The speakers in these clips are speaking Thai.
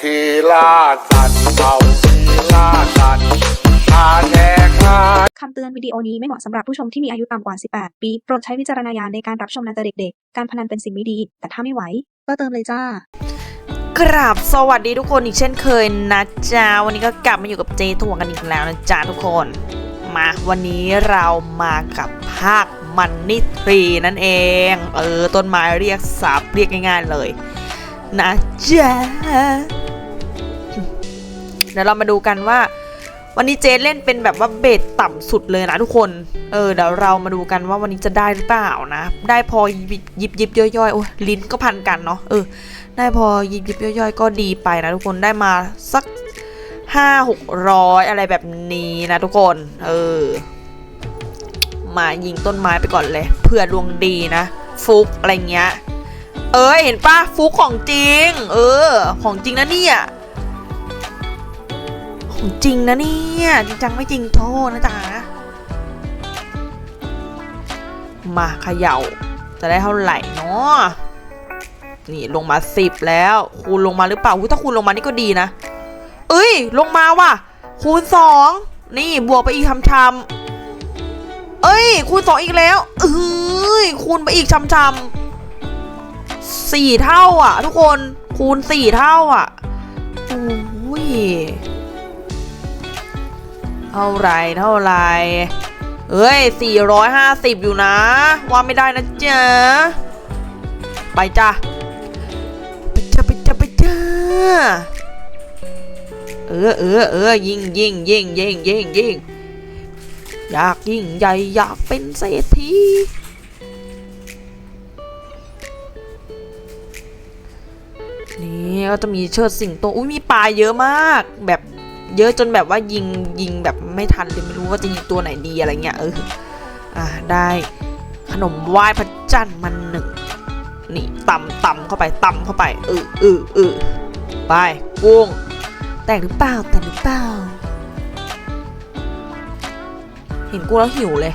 ขี่ล่าสัตว์เอาขี่ล่าสัตว์พาแดกมาคำเตือนวิดีโอนี้ไม่เหมาะสำหรับผู้ชมที่มีอายุต่ำกว่า 18 ปี โปรดใช้วิจารณญาณในการรับชมนะจ๊ะเด็กๆ การพนันเป็นสิ่งไม่ดี แต่ถ้าไม่ไหว ก็เติมเลยจ้ากราบสวัสดีทุกคนอีกเช่นเคยนะจ๊ะ วันนี้ก็กลับมาอยู่กับเจถ่วงกันอีกแล้วนะจ๊ะทุกคน มาวันนี้เรามากับภาคมันนิทรีนั่นเอง เออ ต้นไม้เรียกสับเรียกง่ายๆเลย นะจ๊ะ เดี๋ยวเรามาดูกันว่า วันนี้เจเล่นเป็นแบบว่าเบสต่ำสุดเลยนะทุกคน เออเดี๋ยวเรามาดูกันว่าวันนี้จะได้หรือเปล่านะ ได้พอยิบยิบยิบย่อยโอ้ลิ้นก็พันกันเนาะเออ ได้พอยิบยิบย่อยๆก็ดีไปนะทุกคนได้มาสักห้าหกร้อยอะไรแบบนี้นะทุกคน เออ มายิงต้นไม้ไปก่อนเลย เพื่อดวงดีนะ ฟุกอะไรเงี้ย เอ้ยเห็นปะฟุกของจริง เออ ของจริงนะเนี่ย จริงนะเนี่ยจริงจังไม่จริงโทษนะจ๊ะมาเขย่า จะได้เท่าไหร่เนาะนี่ลงมาสิบแล้ว คูณลงมาหรือเปล่าถ้าคูณลงมานี่ก็ดีนะ เอ้ย ลงมาว่ะ คูณสองนี่บวกไปอีกชำชำเอ้ย คูณสองอีกแล้วเอ้ยคูณไปอีกชำชำสี่เท่าอะ ทุกคนคูณสี่เท่าอะโอ้ย เท่าไรเท่าไรเอ้ยสี่ร้อยห้าสิบอยู่นะ ว่าไม่ได้นะจ๊ะ ไปจ้ะ ไปจ้ะไปจ้ะไปจ้ะเออเออเออยิงยิงยิงยิงยิงยิงอยากยิ่งใหญ่อยากเป็นเศรษฐีนี่ก็จะมีเชิดสิงโตอุ้ยมีปลาเยอะมากแบบ เยอะจนแบบว่ายิงยิงแบบไม่ทันเลยไม่รู้ว่าจะยิงตัวไหนดีอะไรเงี้ยเอออ่าได้ขนมไหว้พระจันทร์มันหนึ่งนี่ตำตำเข้าไปตำเข้าไปเออเออเออไปกุ้งแตกหรือเปล่าแตกหรือเปล่าเห็นกุ้งแล้วหิวเลย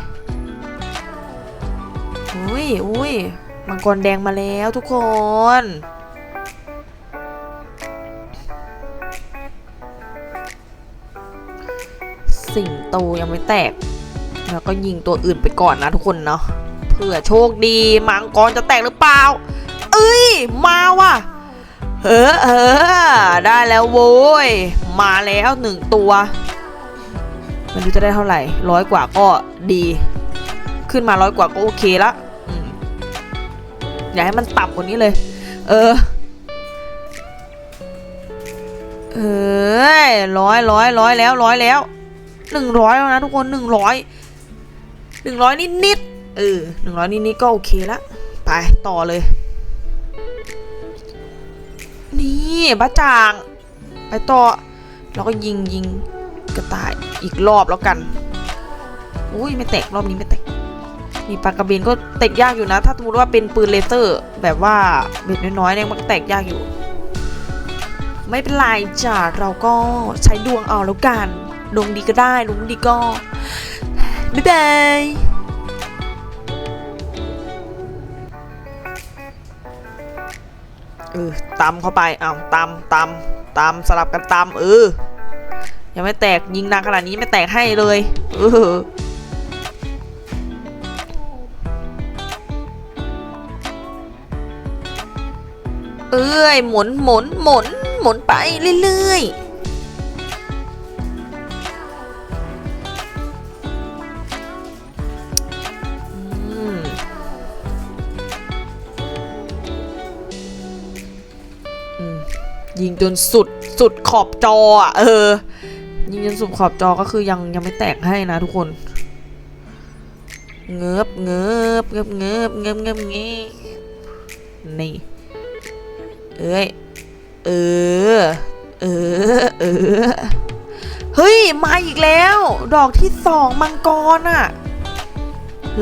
อุ้ยอุ้ยมังกรแดงมาแล้วทุกคน สิงโตยังไม่แตก แล้วก็ยิงตัวอื่นไปก่อนนะทุกคนเนาะเผื่อโชคดีมังกรจะแตกหรือเปล่า เอ้ย มาว่ะเออเออได้แล้วโว้ย มาแล้วหนึ่งตัวไม่รู้จะได้เท่าไหร่ร้อยกว่าก็ดี ขึ้นมาร้อยกว่าก็โอเคละอืมอย่าให้มันต่ำกว่านี้เลย เออ เออร้อยร้อยร้อยแล้วร้อยแล้ว หนึ่งร้อยแล้วนะทุกคนหนึ่งร้อยหนึ่งร้อยนิดนิดๆเออหนึ่งร้อยนิดๆก็โอเคละไปต่อเลย นี่บ้าจาง ไปต่อแล้วก็ยิงยิงกระต่ายอีกรอบแล้วกันอุ้ยไม่แตกรอบนี้ไม่แตกมีปากกระเบนก็แตกยากอยู่นะ ถ้าสมมติว่าเป็นปืนเลเซอร์ แบบว่าเบ็ดน้อยๆเนี่ยมันก็แตกยากอยู่ ไม่เป็นไรจ้ะเราก็ใช้ดวงเอาแล้วกัน ดวงดีก็ได้ดวงดีก็ บ๊ายบายเออตำเข้าไปอ้าวตำตำตำสลับกันตำเออ ยังไม่แตกยิงนางขนาดนี้ไม่แตกให้เลย เออเอ้ยหมุนหมุนหมุนหมุนไปเรื่อยๆ ยิงจนสุดสุดขอบจออะเออ ยิงจนสุดขอบจอก็คือยังยังไม่แตกให้นะทุกคน เงือบเงือบเงือบเงือบเงือบเงือบเงือบนี่เอ้ยเออเออเออเฮ้ย มาอีกแล้ว ดอกที่สองมังกรอะ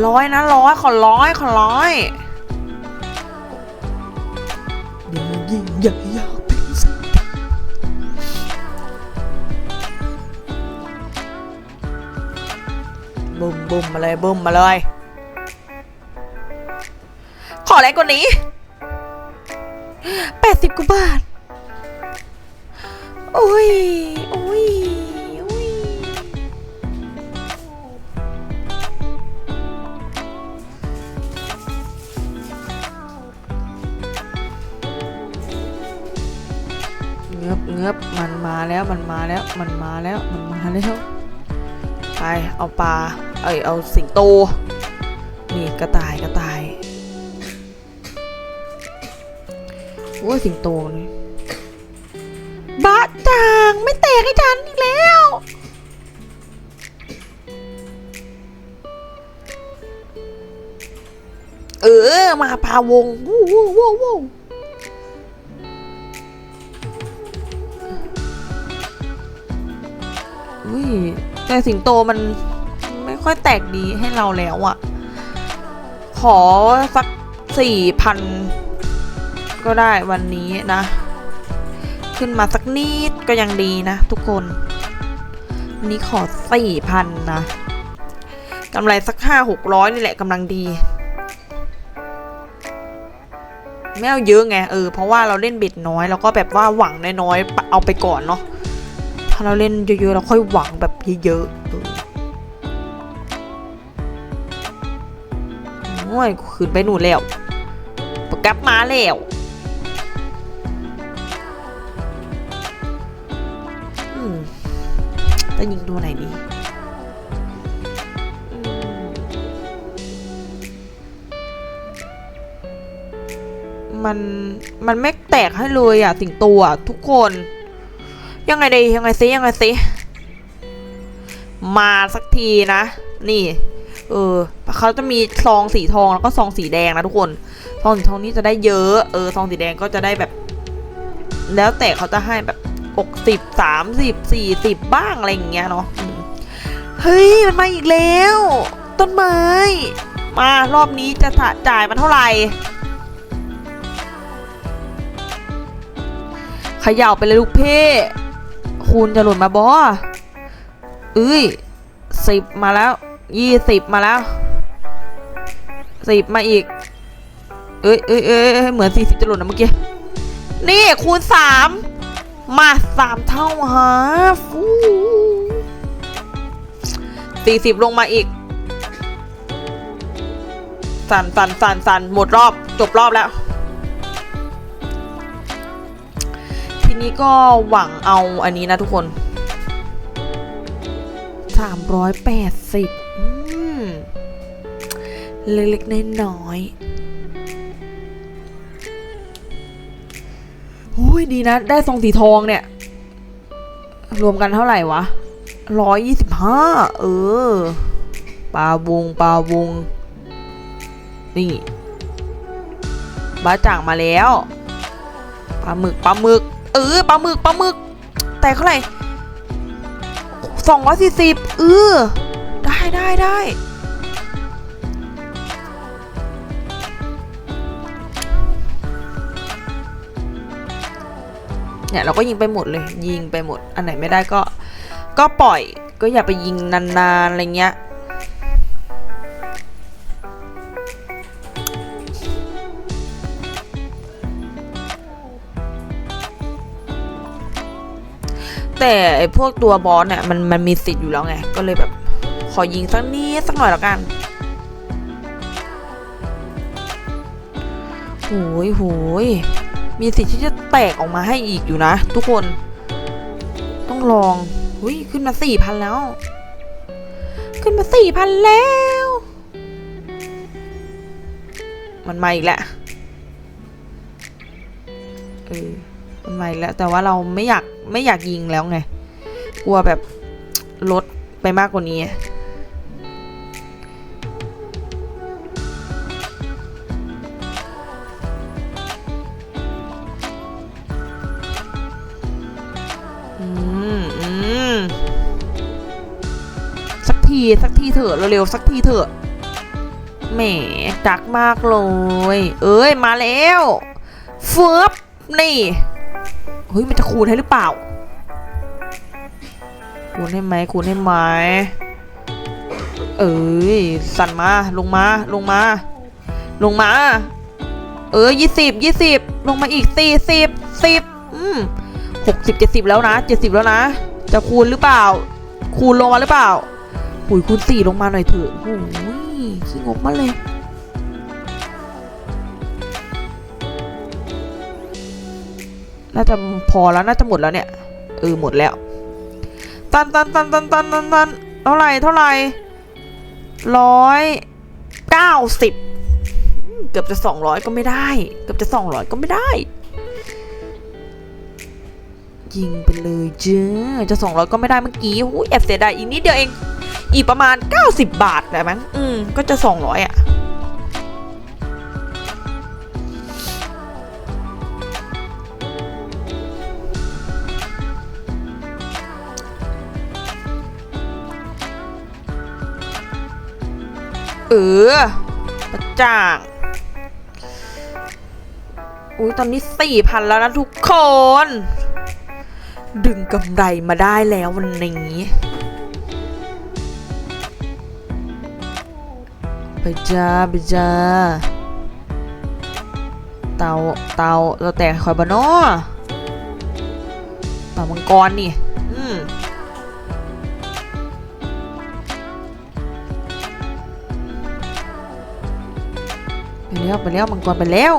ร้อยนะร้อยขอร้อยขอร้อยเดี๋ยวยิ่งใหญ่ยาก บุมบุมมาเลยบุมมาเลย ขอแรงกว่านี้แปดสิบกว่าบาทโอ้ยโอ้ยโอ้ยเงือบเงือบมันมาแล้วมันมาแล้วมันมาแล้วมันมาแล้วไปเอาปลา เอ้ยเอาสิงโต นี่กระต่ายกระต่ายโอ้ยสิงโตนี่บ้าจางไม่แตกให้ฉันอีกแล้ว เออ มาพาวงวู้วู้วู้วู้อุ้ยแต่สิงโตมัน ค่อยแตกดีให้เราแล้วอะขอสักสี่พันก็ได้วันนี้นะ ขึ้นมาสักนิดก็ยังดีนะทุกคนวันนี้ขอสี่พันนะกำไรสักห้าหกร้อยนี่แหละกำลังดีไม่เอาเยอะไงเออเพราะว่าเราเล่นเบ็ดน้อยแล้วก็แบบว่าหวังน้อยๆเอาไปก่อนเนาะถ้าเราเล่นเยอะๆเราค่อยหวังแบบเยอะๆ้ยขึ้นไปหนูแล้วกลับมาแล้วอืมจะยิงตัวไหนดีมัน มันไม่แตกให้เลยอะ สิงตอะทุกคน ยังไงดียังไงซิยังไงซิมาสักทีนะ นี่ เออ เขาจะมีซองสีทองแล้วก็ซองสีแดงนะทุกคน ซองสีทองนี่จะได้เยอะ เออ ซองสีแดงก็จะได้แบบ แล้วแต่เขาจะให้แบบหกสิบสามสิบสี่สิบบ้างอะไรอย่างเงี้ยเนาะ เฮ้ย มันมาอีกแล้ว ต้นไม้ มารอบนี้จะจ่ายมันเท่าไหร่ขย่าไปเลยลูกเพ่คูณจะหล่นมาบอเอ้ยสิบมาแล้วยี่สิบมาแล้ว สิบมาอีก เอ้ยเอ้ยเอ้ยเหมือนสี่สิบจะหล่นนะเมื่อกี้ นี่คูณสามมาสามเท่าฮะฟูสี่สิบลงมาอีก สันสันสันสันหมดรอบจบรอบแล้ว ทีนี้ก็หวังเอาอันนี้นะทุกคนสามร้อยแปดสิบ เล็กๆน้อยๆหุ้ยดีนะ ได้ทรงสีทองเนี่ย รวมกันเท่าไหร่วะร้อยยี่สิบห้าเออปลาวงปลาวง นี่บ้าจ่างมาแล้วปลาหมึกปลาหมึก เออปลาหมึกปลาหมึก แต่เท่าไหร่สองร้อยสี่สิบเออได้ได้ได้ เนี่ยเราก็ยิงไปหมดเลย ยิงไปหมด อันไหนไม่ได้ก็ ก็ปล่อย ก็อย่าไปยิงนานๆอะไรเงี้ย แต่พวกตัวบอสเนี่ยมันมันมีสิทธิ์อยู่แล้วไง ก็เลยแบบ ขอยิงสักนิดสักหน่อยแล้วกันโหยโหย มีสิทธิ์ที่จะแตกออกมาให้อีกอยู่นะ ทุกคน ต้องลองหุยขึ้นมาสี่พันแล้ว ขึ้นมาสี่พันแล้ว มันมาอีกแล้วเออมันมาอีกแล้ว แต่ว่าเราไม่อยากไม่อยากยิงแล้วไง กลัวแบบลดไปมากกว่านี้ สักทีสักทีเถอะเร็วๆสักทีเถอะแหมจักมากเลย เอ้ยมาแล้วเฟิบนี่เฮ้ยมันจะคูณให้หรือเปล่า คูณให้ไหมคูณให้ไหมเอ้ยสั่นมาลงมาลงมา ลงมา เออยี่สิบยี่สิบลงมาอีกสี่สิบสิบอืมหกสิบเจ็ดสิบแล้วนะเจ็ดสิบแล้วนะ จะคูณหรือเปล่า คูณลงมาหรือเปล่า หุยคูณสี่ลงมาหน่อยเถอะโอ้ยขี้งกมากเลย น่าจะพอแล้วน่าจะหมดแล้วเนี่ย เออหมดแล้ว ตันตันตันตันตันตันตันเท่าไหร่เท่าไหร่ร้อยเก้าสิบเกือบจะสองร้อยก็ไม่ได้ เกือบจะสองร้อยก็ไม่ได้ยิงไปเลยเจ้าจะสองร้อยก็ไม่ได้เมื่อกี้หูยแอบเสียดายอีกนิดเดียวเอง อีกประมาณ 90 บาทแหละมั้งอืม ก็จะ 200 อะ เออประจ่างอุ้ยตอนนี้สี่พันแล้วนะทุกคน ดึงกำไรมาได้แล้ววันนี้ ไปจ้าไปจ้า เตาเตาเราแตกคอยบานอเตามังกรนี่ อืมไปแล้วไปแล้วมังกรไปแล้ว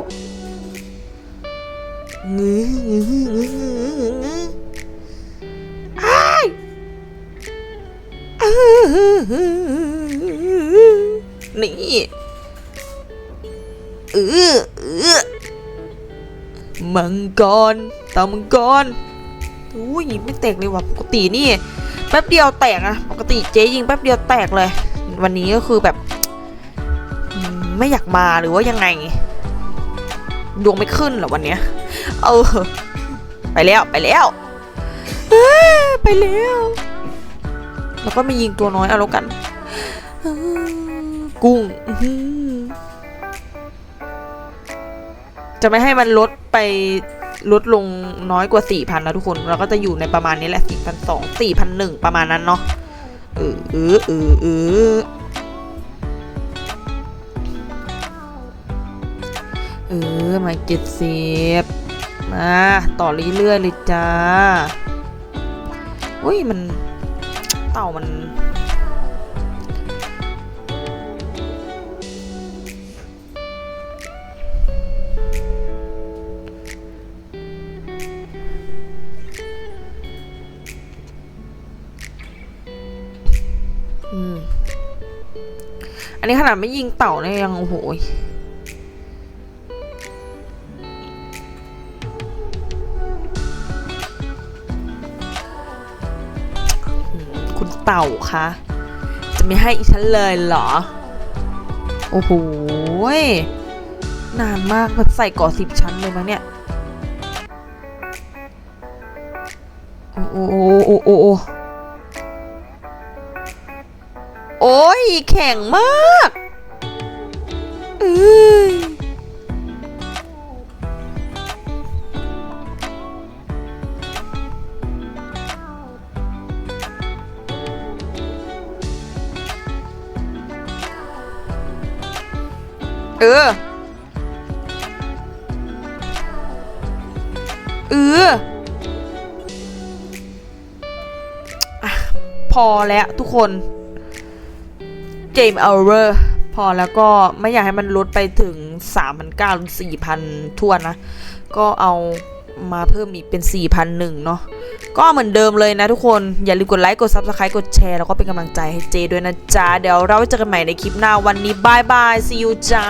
งื้องื้องื้องื้องื้องื้ออ้ายอื้อหือหือ นี่เออเออมังกรเต่ามังกรอุ้ยไม่แตกเลยว่ะปกตินี่ แป๊บเดียวแตกอะปกติเจ๊ยิงแป๊บเดียวแตกเลย วันนี้ก็คือแบบ ไม่อยากมาหรือว่ายังไงดวงไม่ขึ้นเหรอวันเนี้ย เออ ไปแล้วไปแล้วไปแล้ว แล้วก็ไมายิงตัวน้อยเอาแล้วกันอ กุ้งจะไม่ให้มันลดไปลดลงน้อยกว่าสี่พันะทุกคน เราก็จะอยู่ในประมาณนี้แหละสี่พันสองสี่พันหนึ่งประมาณนั้นเนาะเออเออเออเออเออมาเจ็ดสิบมาต่อเรื่อยๆเลยจ้าอุ้ยมันเต่ามัน อันนี้ขนาดไม่ยิงเต่าเนี่ยยังโอ้โหคุณเต่าคะจะไม่ให้อีฉันเลยเหรอ โอ้โหนานมากแบบใส่ก่อสิบชั้นเลยมั้งเนี่ย โอ้โอ้โอ้โอ้ โอ้ยแข็งมากเอ้ยเออ เอออะพอแล้วทุกคน เจมเอาเวอร์พอแล้วก็ไม่อยากให้มันลดไปถึง 3,900หรือ4,000ทั่วนนะ ก็เอามาเพิ่มอีกเป็น 4,001เนาะก็เหมือนเดิมเลยนะทุกคน อย่าลืมกดไลค์ กด Subscribe กดแชร์ แล้วก็เป็นกำลังใจให้เจด้วยนะจ๊ะ เดี๋ยวเราไว้เจอกันใหม่ในคลิปหน้าวันนี้บายบาย see you จ้า